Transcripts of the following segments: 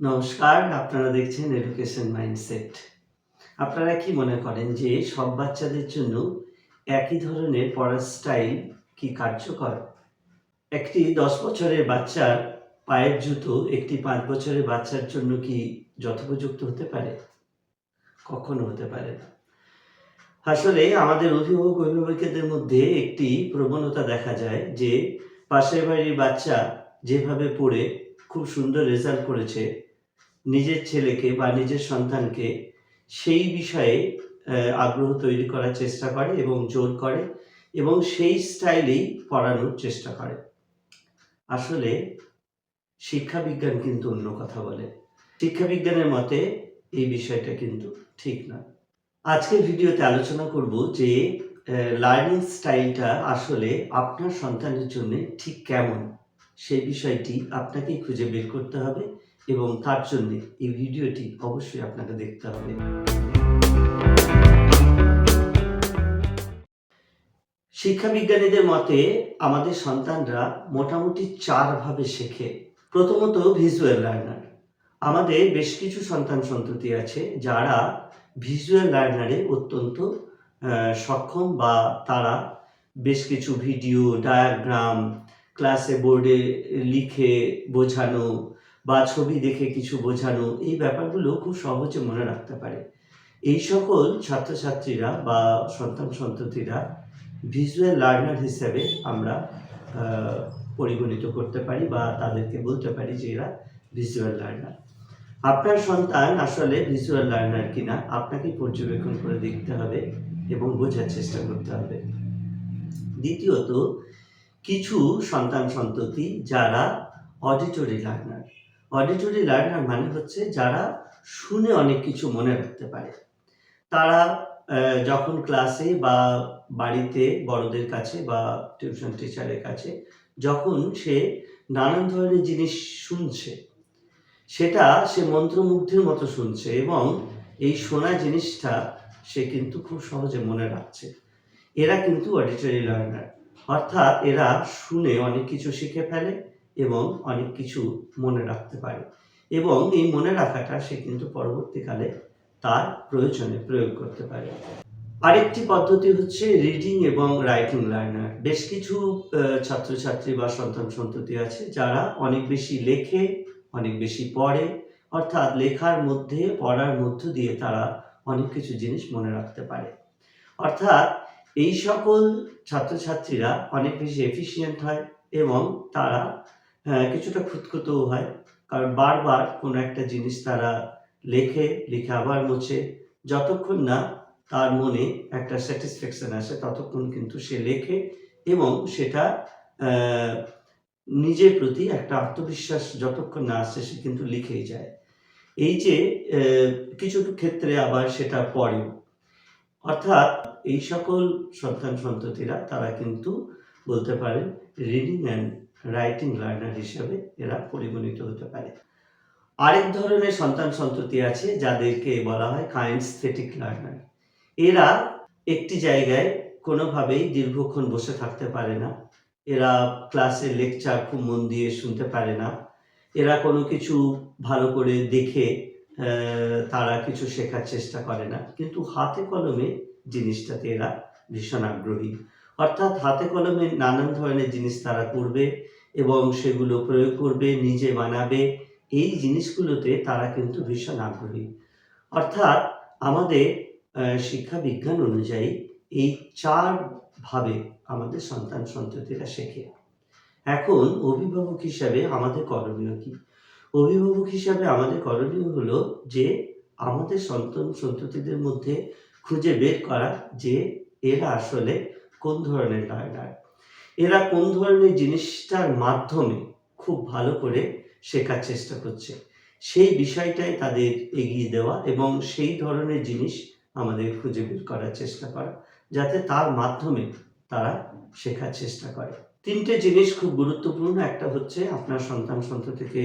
নমস্কার, আপনারা দেখছেন এডুকেশন মাইন্ডসেট আপনারা কি মনে করেন যে সব বাচ্চাদের জন্য একই ধরনের পড়ার স্টাইল কি কার্যকর? একটি দশ বছরের বাচ্চার পায়ের জুতো, একটি পাঁচ বছরের বাচ্চার জন্য কি যথোপযুক্ত হতে পারে? কখনো হতে পারে না। আসলে আমাদের অভিভাবক অভিভাবকদের মধ্যে একটি প্রবণতা দেখা যায় যে পাশের বাড়ির বাচ্চা যেভাবে পড়ে খুব সুন্দর রেজাল্ট করেছে নিজের ছেলেকে বা নিজের সন্তানকে সেই বিষয়ে আগ্রহ তৈরি করার চেষ্টা করে এবং জোর করে এবং সেই স্টাইলেই পড়ানোর চেষ্টা করে। আসলে শিক্ষা বিজ্ঞান কিন্তু অন্য কথা বলে। শিক্ষা বিজ্ঞানের মতে এই বিষয়টা কিন্তু ঠিক না। আজকের ভিডিওতে আলোচনা করব যে লার্নিং স্টাইলটা আসলে আপনার সন্তানের জন্য ঠিক কেমন? সেই বিষয়টি আপনাকেই খুঁজে বের করতে হবে। এবং তার জন্য এই ভিডিওটি অবশ্যই আপনাকে দেখতে হবে। শিক্ষা বিজ্ঞানীদের মতে, আমাদের সন্তানরা মোটামুটি চার ভাবে শেখে। প্রথমত ভিজুয়াল লার্নার আমাদের বেশ কিছু সন্তান সন্ততি আছে যারা ভিজুয়াল লার্নারে অত্যন্ত সক্ষম বা তারা বেশ কিছু ভিডিও ডায়াগ্রাম ক্লাসে বোর্ডে লিখে বোঝানো বা ছবি দেখে কিছু বোঝানো, এই ব্যাপারগুলো খুব সহজে মনে রাখতে পারে। এই সকল ছাত্রছাত্রীরা বা সন্তান সন্ততিরা ভিজুয়াল লার্নার হিসেবে আমরা পরিগণিত করতে পারি বা তাদেরকে বলতে পারি যে এরা ভিজুয়াল লার্নার আপনার সন্তান আসলে ভিজুয়াল লার্নার কিনা আপনাকে পর্যবেক্ষণ করে দেখতে হবে এবং বোঝার চেষ্টা করতে হবে। দ্বিতীয়ত, কিছু সন্তান সন্ততি যারা অডিটরি লার্নার অডিটরি লার্নার মানে হচ্ছে যারা শুনে অনেক কিছু মনে রাখতে পারে। তারা যখন ক্লাসে বা বাড়িতে বড়দের কাছে বা টিউশন টিচারের কাছে যখন সে নানান ধরনের জিনিস শুনছে, সেটা সে মন্ত্রমুগ্ধের মতো শুনছে এবং এই শোনা জিনিসটা সে কিন্তু খুব সহজে মনে রাখছে। এরা কিন্তু অডিটরি লার্নার অর্থাৎ এরা শুনে অনেক কিছু শিখে ফেলে এবং অনেক কিছু মনে রাখতে পারে। এবং এই মনে রাখাটা সে কিন্তু পরবর্তীকালে তার প্রয়োজনে প্রয়োগ করতে পারে। আরেকটি পদ্ধতি হচ্ছে রিডিং এবং রাইটিং লার্নার বেশ কিছু ছাত্রছাত্রী বা সন্তান সন্ততি আছে যারা অনেক বেশি লেখে, অনেক বেশি পড়ে, অর্থাৎ লেখার মধ্যে, পড়ার মধ্য দিয়ে তারা অনেক কিছু জিনিস মনে রাখতে পারে। অর্থাৎ এই সকল ছাত্রছাত্রীরা অনেক বেশি এফিশিয়েন্ট হয় এবং তারা কিছুটা খুঁতখুঁতও হয়। কারণ বারবার কোনো একটা জিনিস তারা লেখে, লিখে আবার মুছে। যতক্ষণ না তার মনে একটা স্যাটিসফ্যাকশন আসে, ততক্ষণ কিন্তু সে লেখে এবং সেটা নিজের প্রতি একটা আত্মবিশ্বাস যতক্ষণ না আসছে সে কিন্তু লিখেই যায়। এই যে কিছু ক্ষেত্রে আবার সেটা পড়েও অর্থাৎ এই সকল সন্তান সন্ততিরা তারা কিন্তু বলতে পারেন রিডিং অ্যান্ড রাইটিং লার্নার হিসেবে এরা পরিগণিত হতে পারে। আরেক ধরনের সন্তান সন্ততি আছে যাদেরকে বলা হয় কাইন্সথেটিক লার্নার এরা একটি জায়গায় কোনোভাবেই দীর্ঘক্ষণ বসে থাকতে পারে না। এরা ক্লাসের লেকচার খুব মন দিয়ে শুনতে পারে না। এরা কোনো কিছু ভালো করে দেখে তারা কিছু শেখার চেষ্টা করে না। কিন্তু হাতে কলমে জিনিসটাতে এরা ভীষণ আগ্রহী। অর্থাৎ হাতে কলমে নানান ধরনের জিনিস তারা করবে। এবং সেগুলো প্রয়োগ করবে, নিজে বানাবে, এই জিনিসগুলোতে তারা কিন্তু ভীষণ আগ্রহী। অর্থাৎ আমাদের শিক্ষা বিজ্ঞান অনুযায়ী এই চার ভাবে আমাদের সন্তান সন্ততিরা শেখে। এখন অভিভাবক হিসাবে আমাদের করণীয় কি? অভিভাবক হিসাবে আমাদের করণীয় হলো যে আমাদের সন্তান সন্ততিদের মধ্যে খুঁজে বের করা যে এরা আসলে কোন ধরনের লার্নার এরা কোন ধরনের জিনিসটার মাধ্যমে খুব ভালো করে শেখার চেষ্টা করছে? সেই বিষয়টাই তাদের এগিয়ে দেওয়া এবং সেই ধরনের জিনিস আমাদের খুঁজে বের করার চেষ্টা করা, যাতে তার মাধ্যমে তারা শেখার চেষ্টা করে। তিনটে জিনিস খুব গুরুত্বপূর্ণ। একটা হচ্ছে আপনার সন্তান সন্ততিকে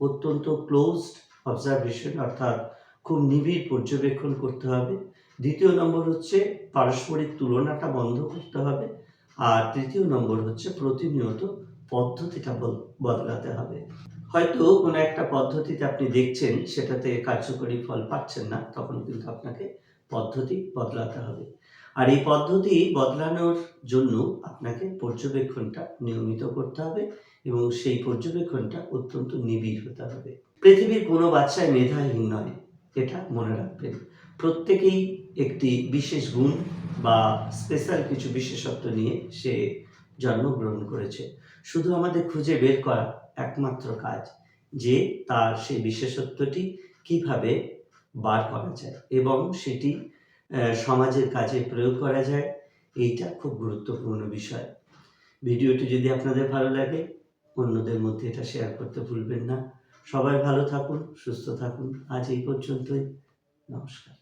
অত্যন্ত ক্লোজড অবজারভেশন অর্থাৎ খুব নিবিড় পর্যবেক্ষণ করতে হবে। দ্বিতীয় নম্বর হচ্ছে পারস্পরিক তুলনাটা বন্ধ করতে হবে। আর তৃতীয় নম্বর হচ্ছে প্রতিনিয়ত পদ্ধতিটা বদ- বদলাতে হবে। হয়তো কোনো একটা পদ্ধতিতে আপনি দেখছেন, সেটাতে কার্যকরী ফল পাচ্ছেন না, তখন কিন্তু আপনাকে পদ্ধতি বদলাতে হবে। আর এই পদ্ধতি বদলানোর জন্য আপনাকে পর্যবেক্ষণটা নিয়মিত করতে হবে এবং সেই পর্যবেক্ষণটা অত্যন্ত নিবিড় হতে হবে। পৃথিবীর কোনো বাচ্চাই মেধাহীন নয়, এটা মনে রাখবেন। প্রত্যেকেই একটি বিশেষ গুণ বা স্পেশাল কিছু বিশেষত্ব নিয়ে সে জন্মগ্রহণ করেছে। শুধু আমাদের খুঁজে বের করা একমাত্র কাজ যে তার সেই বিশেষত্বটি কীভাবে বার করা যায় এবং সেটি সমাজের কাজে প্রয়োগ করা যায়, এইটা খুব গুরুত্বপূর্ণ বিষয়। ভিডিওটি যদি আপনাদের ভালো লাগে, অন্যদের মধ্যে এটা শেয়ার করতে ভুলবেন না। সবাই ভালো থাকুন, সুস্থ থাকুন। আজ এই পর্যন্তই। নমস্কার।